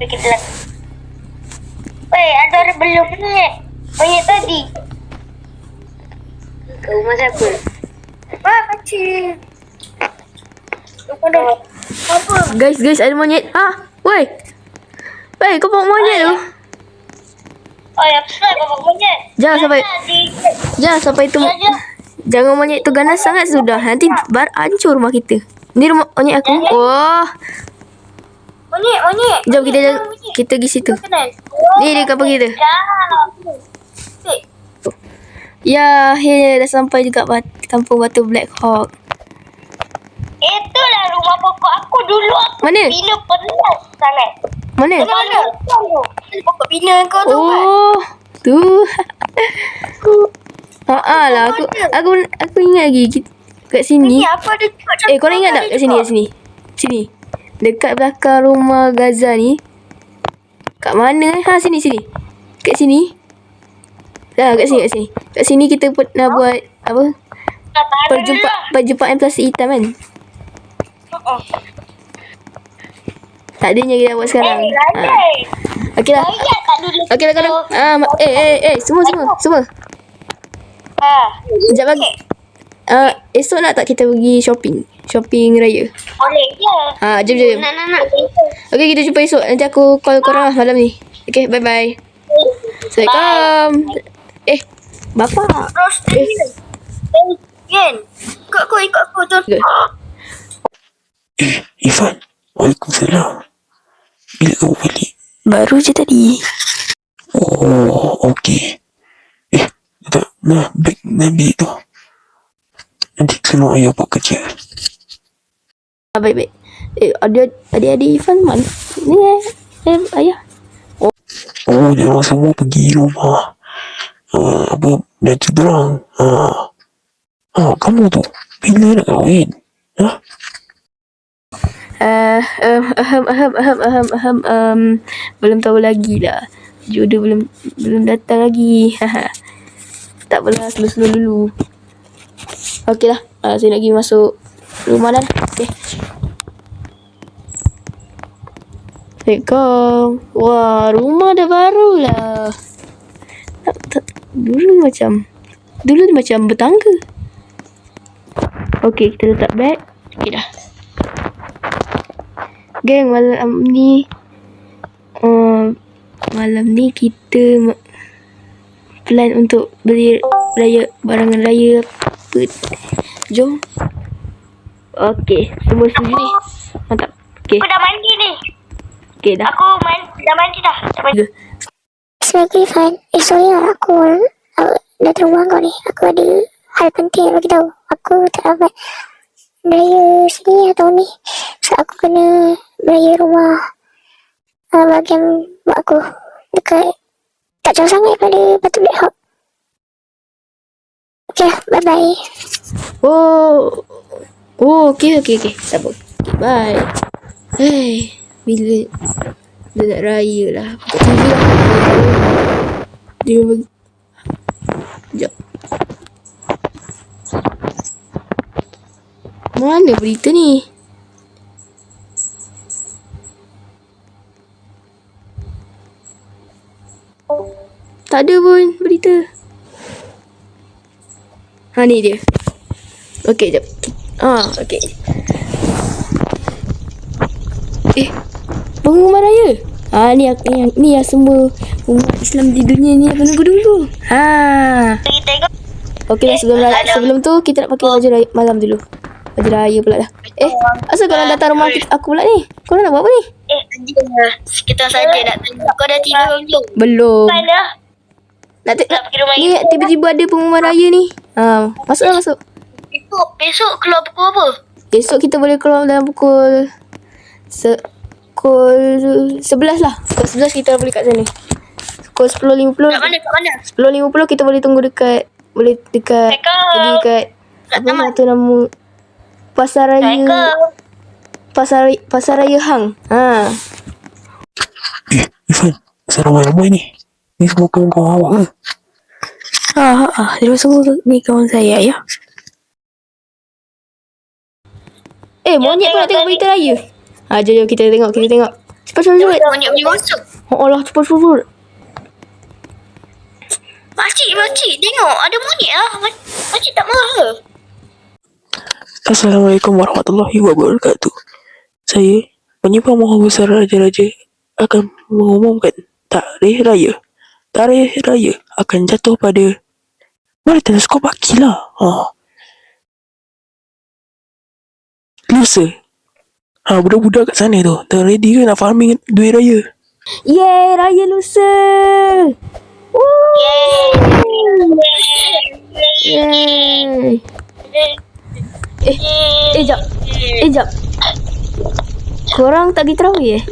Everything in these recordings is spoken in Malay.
Tapi kita lah. Weh, ada orang belum monyet. Monyet tadi. Ke rumah siapa? Wah, kecil. Lupa dah. Apa? Guys, guys, ada monyet. Ah, woi. Woi, kau bawa monyet tu. Oh, ya, besar kau bawa monyet. Jangan sampai jangan sampai tu Ya, ya. jangan monyet tu ganas sangat sudah. Nanti bar hancur rumah kita. Ni rumah monyet aku. Wah, Monyet, monyet. jom kita monyet. kita pergi situ. Ni dia kapal kita. Ya, akhirnya dah sampai juga bat, kampung Batu Black Hawk. Itulah rumah pokok aku dulu aku Mana? Bila pernah sangat. Mana? Mana? Pokok bina kau tu kan? Oh, tu. Ha ah lah aku aku aku ingat lagi kat sini. Ni apa cakap Eh, kau ingat tak kat sini kat sini? Sini. Dekat belakang rumah Gaza ni. Kat mana? Ha sini sini. Kat sini. Dah kat sini kat sini. Kat sini kita pernah buat apa? Perjumpa perjumpaan plastik hitam kan? Tak adanya kita buat sekarang. Eh, Ha. landai. Okey lah. Okey lah kadang. Ah, eh eh eh semua semua semua. Ha. Sekejap lagi. Ah, esok nak tak kita pergi shopping? Shopping raya. Boleh je. Ha, jom jom. Nak, nak, nak. Okey, kita jumpa esok. Nanti aku call korang lah malam ni. Okey, bye bye. Assalamualaikum. Eh, bapa. Terus Eh. dia. Eh. Ikut aku, ikut aku. Jom. Eh, Ifan. Waalaikumsalam. Bila kau balik? Baru je tadi. Oh, okey. Eh, tak, nah, beg, nah, bilik tu. Nanti kena ayah buat kerja. Ah, baik baik. Eh, ada adik-adik Ifan mana? Ni eh, eh ayah. Oh, dia orang semua pergi rumah. Uh, apa, dia cederang. Ha. Ha, kamu tu, bila nak kahwin? Ha? Uh, um, ahem, ahem, ahem, ahem, ahem, um, belum tahu lagi lah. Jodoh belum belum datang lagi. tak apalah, slow-slow dulu. Okey lah, uh, saya nak pergi masuk rumah dah. Okey. Assalamualaikum. Wah, rumah dah baru lah. Tak, tak, dulu macam, dulu dia macam bertangga. Okey, kita letak beg. Okey dah. Geng malam ni uh, Malam ni kita Plan untuk beli raya barangan raya apa Jom Okay Semua setuju ni Mantap Okay Aku dah mandi ni. Okay dah Aku mandi, dah mandi dah. Dah mandi. Sebagai fan, eh sorry lah aku uh, datang rumah kau ni. Aku ada hal penting nak bagi tahu. Aku tak dapat beraya sini atau ni. So aku kena beraya rumah uh, bahagian mak aku dekat tak jauh sangat pada Batu Black Hawk. Okay, bye-bye. Oh. Oh okay okay okay. Tak apa. Okay bye. Hei Bila Bila nak raya lah. Buka TV lah. Dia bagi Sekejap. Mana berita ni? Tak ada pun berita Ha ni dia Okey, jap. Ah, okey. Eh, pengumuman raya. Ah, ni ni, yang- ni yang semua umat Islam di dunia ni yang menunggu dulu. Ha. Okey lah sebelum raya, sebelum tu kita nak pakai baju raya malam dulu. Baju raya pula dah. Eh, asal korang datang rumah kita, aku pula ni? Korang nak buat apa ni? Eh, kita saja nak tanya. Kau dah tidur belum? Belum. Mana? Nak, Nak rumah ni tiba-tiba ada pengumuman raya ni. Ha, masuklah masuk. Besok, besok keluar pukul apa? Esok kita boleh keluar dalam pukul se pukul 11 lah. Pukul 11 kita boleh kat sana. Pukul 10.50. Kat mana? Kat mana? 10.50 kita boleh tunggu dekat boleh dekat pergi dekat apa nama tu nama Pasar Raya. Pasar Pasar Raya Hang. Ha. Eh, Ifan. Asal ramai-ramai ni? Ni semua kawan-kawan awak ke? Ha ha. Dia semua ni kawan saya ya. Eh, monyet pun nak tengok berita raya. Ha, jom, jom kita tengok, kita tengok. Cepat cepat cepat. Monyet boleh masuk. Oh Allah cepat cepat cepat. Makcik, makcik. Tengok. Ada monyet lah. Mak- Makcik tak marah. Assalamualaikum warahmatullahi wabarakatuh. Saya, penyembah Maha Besar Raja-Raja akan mengumumkan tarikh raya. Tarikh raya akan jatuh pada... Mari teleskop Akila. Ha. Lusa. Ha, budak-budak kat sana tu. Dah ready ke nak farming duit raya? Yeay, raya lusa. Woo. Yeay. Eh, eh jap. Eh jap. Korang tak pergi terawih eh?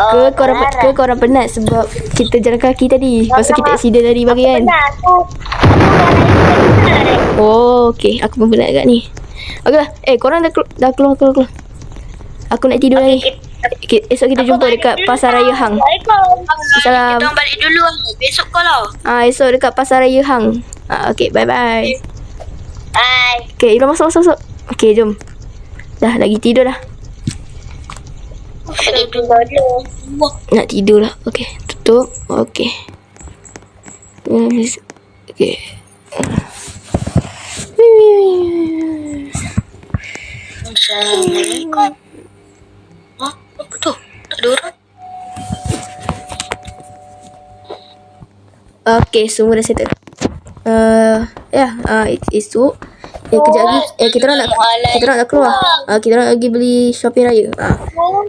Oh, Ke korang, pe- ke korang penat sebab kita jalan kaki tadi. Pasal kita accident tadi pagi kan? Oh, okay. Aku pun penat kat ni. Okay lah. Eh, korang dah, kelu- dah keluar, keluar, keluar. Aku nak tidur lagi. Okay, esok kita jumpa dekat Pasar Raya Hang. Salam. Kita orang balik dulu lah. Besok kau lah. Ah, esok dekat Pasar Raya Hang. Ah, okay, bye-bye. Hai. Okay, Ira masuk, masuk, masuk. Okay, jom. Dah, lagi tidur dah. Dulu. Nak tidur lah. Okay, tutup. Okay. Okay. Okay, semua dah settle. Uh, ya, uh, esok. Eh, kejap lagi. Eh, kita orang nak, kita orang nak keluar. Uh, kita orang nak pergi beli shopping raya. Uh,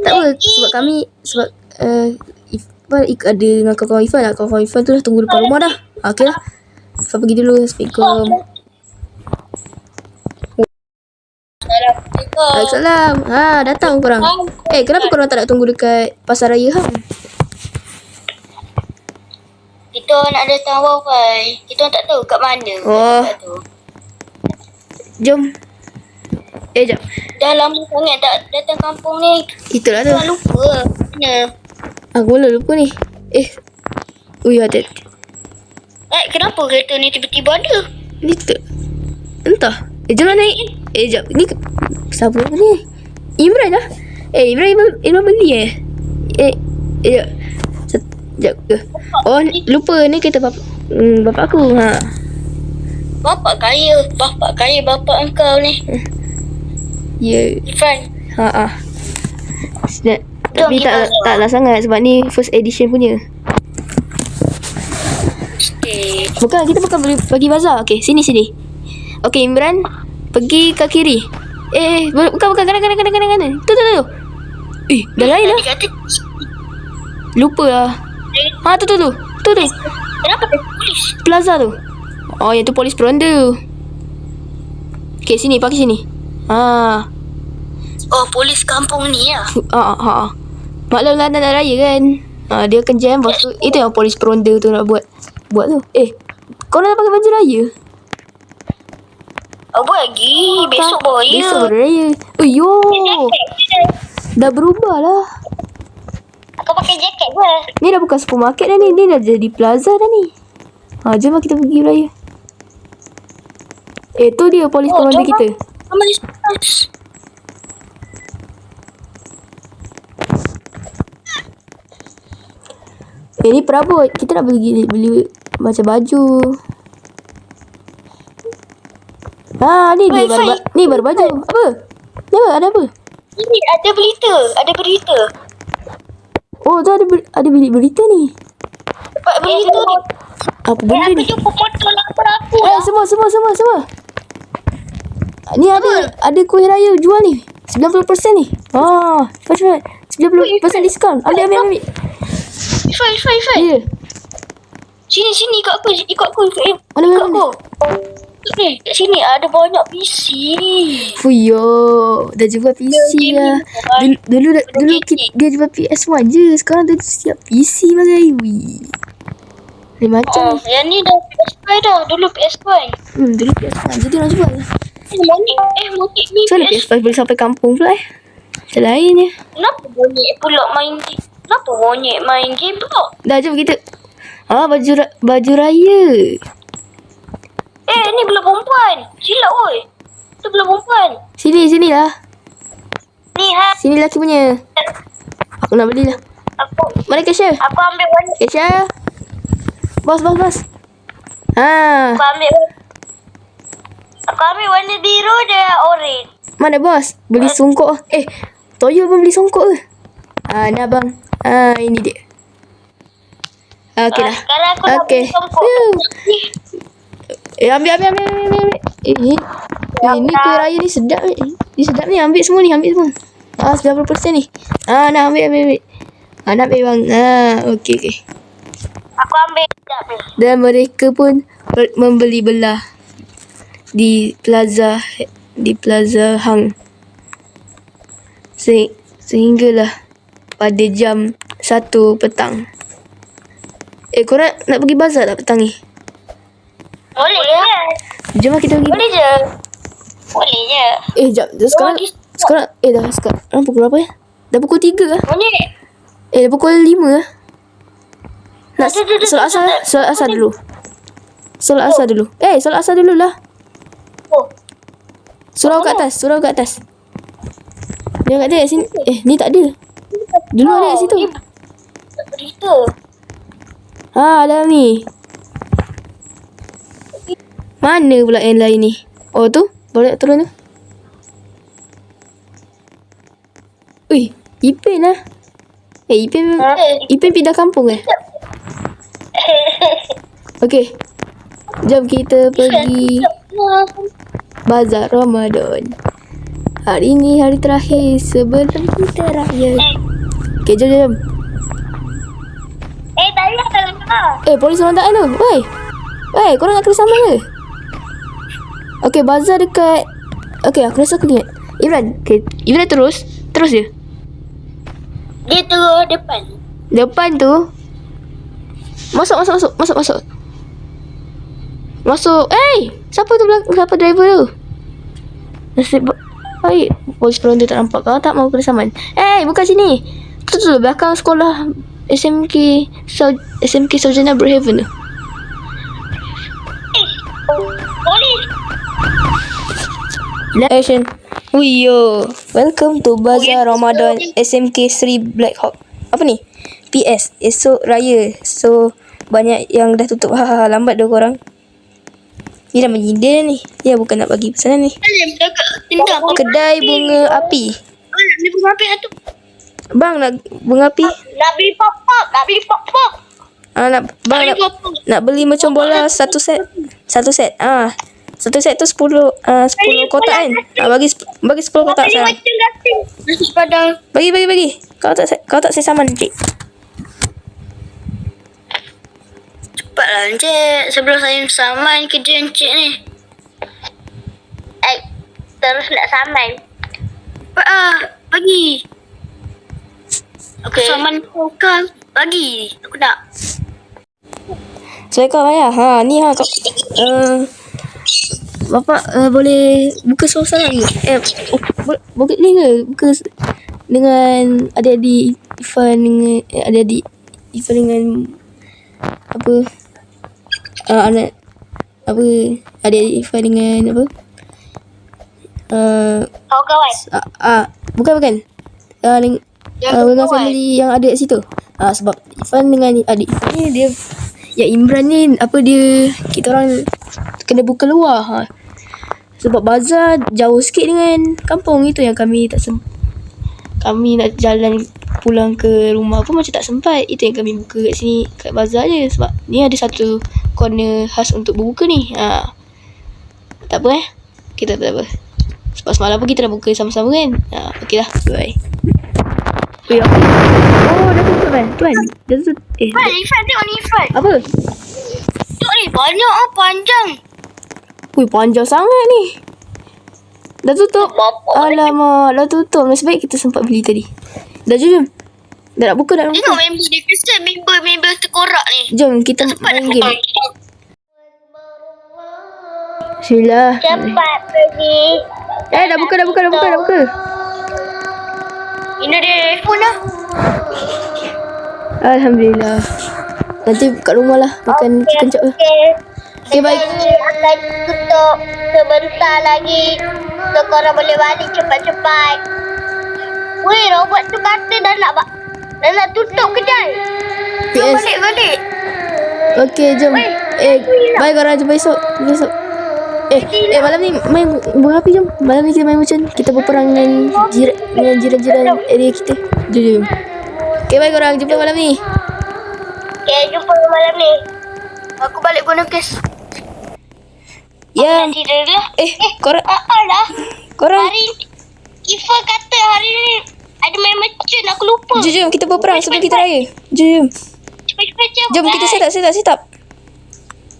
tak apa, sebab kami, sebab uh, Ifan ik, ada dengan kawan-kawan Ifan lah. Kawan-kawan Ifan tu dah tunggu depan rumah dah. Uh, okay lah. Ifan pergi dulu. Assalamualaikum. Waalaikumsalam. Ha, datang korang. Eh, kenapa korang tak nak tunggu dekat pasar raya hang? Kita nak datang wifi. Kita tak tahu kat mana. Oh. Tahu. Jom. Eh, jap. Dah lama sangat tak datang kampung ni. Itulah tu. Dah lupa. Mana? Aku mula lupa ni. Eh. Ui, ada. Eh, kenapa kereta ni tiba-tiba ada? Ni tak. Entah. Eh, jom lah naik. Eh, jap. Ni siapa ni? Imran lah. Eh, Imran, Imran, Imran beli eh. Eh, eh, jap. Set- Jap ke? Oh, ni- lupa. Ni kereta bapak, hmm, bapak aku. Ha. Bapak kaya. Bapak kaya bapak engkau ni. Ya. Yeah. Ha ah. Sedap. Tapi tak masuk. tak lah sangat sebab ni first edition punya. Okay. Bukan kita bukan beli bagi bazar. Okey, sini sini. Okey, Imran pergi ke kiri. Eh, eh, bukan bukan kanan kanan kanan kanan kanan. Tu tu tu. Eh, dah lain lah. Kata, Lupa lah. Ha tu tu tu. Tu tu. kenapa polis? Plaza tu. Oh, yang tu polis peronda. Okey, sini pakai sini. Ha. Oh, polis kampung ni lah. Ha ha. ha. Maklum lah nak raya kan. Ha, dia akan jam lepas tu. Itu yang polis peronda tu nak buat. Buat tu. Eh, kau nak pakai baju raya? Oh, buat lagi. Besok bawa ya. Besok baru raya. Oh, yo. Dah berubah lah. Aku pakai jaket ke? Ni dah bukan supermarket dah ni. Ni dah jadi plaza dah ni. Ha, jom lah kita pergi raya. Eh, tu dia polis Oh, peronda jom kita. Mama ni stres. Eh, ni perabot. Kita nak beli, beli macam baju. Ha, ni dia Wei, baru, ni baru baju. Apa? Ni apa? Ada apa? Ini ada berita. Ada berita. Oh, tu ada ber- ada bilik berita ni. Dapat berita ni. Apa benda Aku ni? jumpa foto lapar aku. Eh, semua, semua, semua, semua. Ni ada ada kuih raya jual ni. 90% ni. Ah, cepat cepat. 90% diskaun. Ambil, ambil, ambil. Ifan, Ifan, Ifan. Ya. Sini, sini. Ikut aku. Ikut aku. Ifan. Mana, Ikut mana, aku. Ni, kat sini ada banyak PC. Fuyo, dah jual PC lah. Dulu dulu, dulu kita, dia jual PS1 je. Sekarang dia siap PC bagai. Wih. Lain macam Oh, ni. yang ni dah PS5 dah. Dulu PS5. Hmm, dulu PS1 je dia nak jual. Eh, monyet. Eh, monyet ni Macam mana PS. PS5 boleh sampai kampung pula eh? Macam lain je. Kenapa monyet pula main game? Kenapa monyet main game pula? Dah jom kita. Ah, baju ra- baju raya. Eh, ni belah perempuan. Silap oi. Tu belah perempuan. Sini, sini lah. Ni ha. Sini lelaki punya. Aku nak beli lah. Aku Mana cashier? aku ambil warna Cashier. Bos, bos, bos. Ha. aku ambil Aku ambil warna biru dan orange. Mana bos? Beli songkok. Eh, Toyo pun beli songkok ke? Ah, ni abang. Ah, ini dia. Ah, okey Ah, dah. sekarang aku nak Okey. beli songkok. Eh, ambil, ambil, ambil, ambil, ambil. ambil. Eh, eh. Eh, ni kuih raya ni sedap ni. Ni sedap ni. Ambil semua ni, ambil semua. Ah, 90% ni. Ah, nak ambil, ambil, ambil. Ah, nak ambil bang. Ah, okey, okey. Aku ambil sekejap ni. Dan mereka pun membeli belah di plaza di plaza Hang. Se- sehinggalah pada jam 1 petang. Eh, korang nak pergi bazar tak petang ni? Boleh je. Jom lah kita pergi. Boleh je. Boleh je. Eh, jap. Sekarang, sekarang, eh dah sekarang pukul berapa ya? Dah pukul 3 lah. Boleh. Eh, dah pukul 5 lah. Nak solat asar, solat asar dulu. Solat asar dulu. Eh, solat asar dulu lah. Oh. Surau kat atas, surau kat atas. Dia kat dia kat sini. Eh, ni tak ada. Dulu ada kat situ. Berita. Ha, dalam ni. Mana pula yang lain ni? Oh tu, boleh turun tu. Ui, Ipin lah. Eh, Ipin, Ipin pindah kampung eh? Okey. Jom kita pergi bazar Ramadan. Hari ni hari terakhir sebelum kita raya. Okey, jom, jom. Eh, tadi ada. Eh, polis orang tak tu. Woi. Woi, korang nak kerjasama ke? Okey, bazar dekat... Okey, aku rasa aku ingat. Imran, okay. Imran terus. Terus je. Dia turun depan. Depan tu. Masuk, masuk, masuk. Masuk, masuk. Masuk. Eh, siapa tu belakang? Siapa driver tu? Nasib ba- baik. Polis peronda tak nampak kau tak mau kerjasama. Eh, bukan sini. Tu tu belakang sekolah SMK Sau- SMK Sarjana Brookhaven tu. Polis. Action. Wiyo. Welcome to Bazaar Ramadan SMK Sri Black Hawk. Apa ni? PS. Esok raya. So, banyak yang dah tutup. Haha, lambat dah korang. Ni dah menyindir ni. Dia bukan nak bagi pesanan ni. Kedai bunga api. Ni bunga api tu. Bang nak bunga api? Nak beli pop-pop. Nak beli pop-pop. Ah, nak, bang nak, nak beli macam bola satu set. Satu set. Ah. Satu set tu 10 ah 10 kotak kan? Ah, bagi bagi 10 kotak sekarang. Bagi bagi bagi. Kau tak kau tak saya saman Cepatlah Encik. Sebelum saya saman kerja Encik ni. Eh, terus nak saman. Cepat ah. Aku Okey. saman kau kan. Bagi. Aku nak. So kau bayar. Ha, ni ha kau. Uh, Bapak uh, boleh buka suasana ni. Eh, oh, boleh, boleh ni ke? Buka dengan adik-adik Ifan dengan eh, adik-adik Ifan dengan apa? Uh, anak apa? Adik-adik Ifan dengan apa? Uh, Kau kawan. ah, ah bukan bukan. Uh, dengan, uh, dengan family yang ada kat situ. Ah sebab Ifan dengan adik Ifan ni dia yang Imran ni apa dia kita orang kena buka luar ha. Sebab bazar jauh sikit dengan kampung itu yang kami tak sem kami nak jalan pulang ke rumah pun macam tak sempat. Itu yang kami buka kat sini kat bazar je sebab ni ada satu corner khas untuk berbuka ni. Ha. Tak apa eh. Kita tak apa. Sebab semalam pun kita dah buka sama-sama kan. Ha, okey lah. Bye. Oh, ya. Oh, dah tutup kan? Tuan, dah tutup. Eh, Ifan, Ifan tengok ni Ifan. apa? Tengok ni banyak ah panjang. Ui, panjang sangat ni. Dah tutup. Alamak, dah tutup. Nasib baik kita sempat beli tadi. Dah jom, jom. Dah nak buka, dah nak Tengok buka. member dia. Kesian member-member terkorak ni. Jom, kita main game. Bismillah. Cepat pergi. Eh, dah buka, dah buka, dah buka, dah buka. Ini dia iPhone lah. Alhamdulillah. Nanti kat rumah lah makan chicken chop lah. Okay. Okay, baik. Ini akan tutup sebentar lagi. So, korang boleh balik cepat-cepat. Weh, robot tu kata dah nak dah nak tutup kedai. PS. Balik balik. Okey, jom. Eh, bye korang jumpa esok. Jumpa esok. Eh, eh malam ni main buang api jom. Malam ni kita main macam kita berperang dengan jiran dengan jiran-jiran area kita. Jom jom. Okey, bye korang. Jumpa malam ni. Okay, jumpa malam ni. Aku balik guna kes. Ya. Tidur dulu. Eh, korang Ah, ah lah. korang Hari Ifa kata hari ni ada main merchant. Aku lupa. jom jom kita berperang sebelum kita raya. Jom jom. Cepat-cepat jom. Jom kita set up set up set up.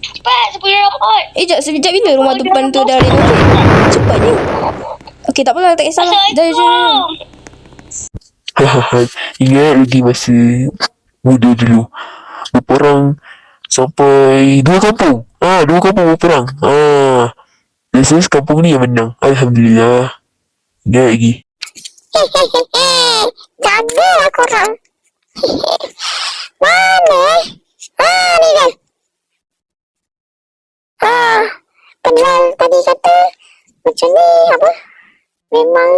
Cepat, sebelum robot. Eh, jap sekejap bila rumah tu depan tu dah renovate. Cepatnya. Okey, tak apalah, tak kisahlah. Jom jom. jom. Hahaha. Ingat lagi masa muda dulu. Berperang sampai dua kampung. Ah, dua kampung berperang. Ah. Biasanya sekampung ni yang menang. Alhamdulillah. Ingat lagi. Jagalah korang. Mana? Ah, ni kan. Ah, kenal tadi kata macam ni apa? Memang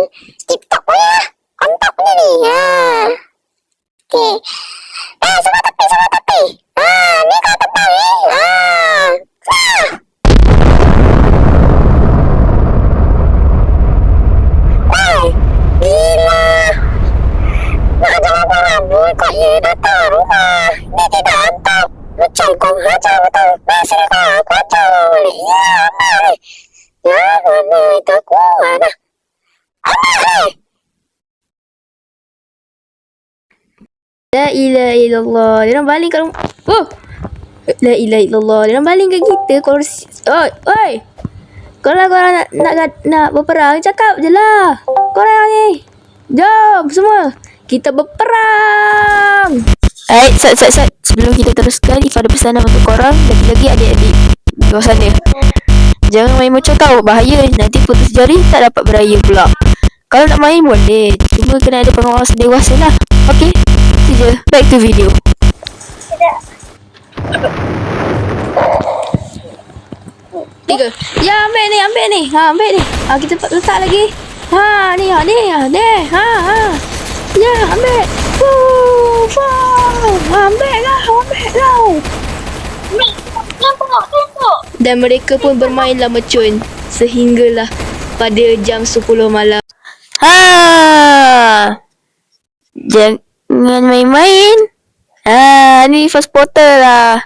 TikTok lah. Kontak punya ni. Ah. Okey. Ah, semua tepi, semua tepi. Ah, ni kau tepi. Ah. Ah. Wah, gila. Nak jalan rambut kok ye datang rumah. Dia tidak hantar. Macam kau hajar betul. Masa kau kacau balik. Ya, amal. Ya, mana itu kuat dah. Amal. La ilaha illallah. Dia orang baling kat rumah. Oh. La ilaha illallah. Dia orang baling kat kita. Kursi. Oi, oi. Kalau korang nak, nak, nak, berperang, cakap je lah. Korang ni. Jom semua. Kita berperang. Alright, sat, sat, sat. Sebelum kita teruskan, Ifah ada pesanan untuk korang. Lagi-lagi adik-adik di luar sana. Jangan main macam kau. Bahaya. Nanti putus jari, tak dapat beraya pula. Kalau nak main boleh. Cuma kena ada pengawas dewasa lah. Okay. Itu je. Back to video. Tiga. Ya ambil ni, ambil ni. Ha, ambil ni. Ha, kita letak lagi. Ha, ni, ha, ni, ha, ni. Ha, ha. Ya, ambil. Fuh, fuh. Ha, ambil lah, ambil lah. Dan mereka pun bermainlah mercun sehinggalah pada jam 10 malam. Ha. Jangan main-main. Ha, ni first portal lah.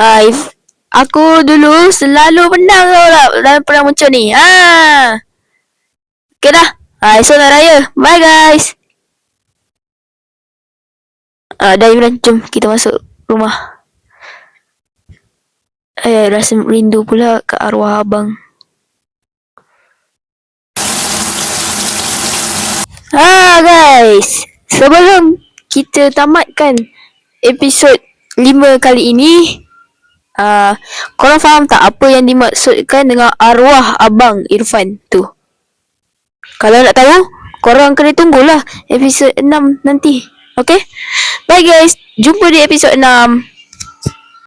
Ha, if aku dulu selalu menang tau lah dalam perang mercun ni. Ha. Okay dah. Ha, esok nak raya. Bye guys. Ah, dah Imran, jom kita masuk rumah. Eh, rasa rindu pula ke arwah abang. Ah guys, sebelum kita tamatkan episod 5 kali ini, ah korang faham tak apa yang dimaksudkan dengan arwah abang Irfan tu? Kalau nak tahu, korang kena tunggulah episod 6 nanti. Okay? Bye guys, jumpa di episod 6.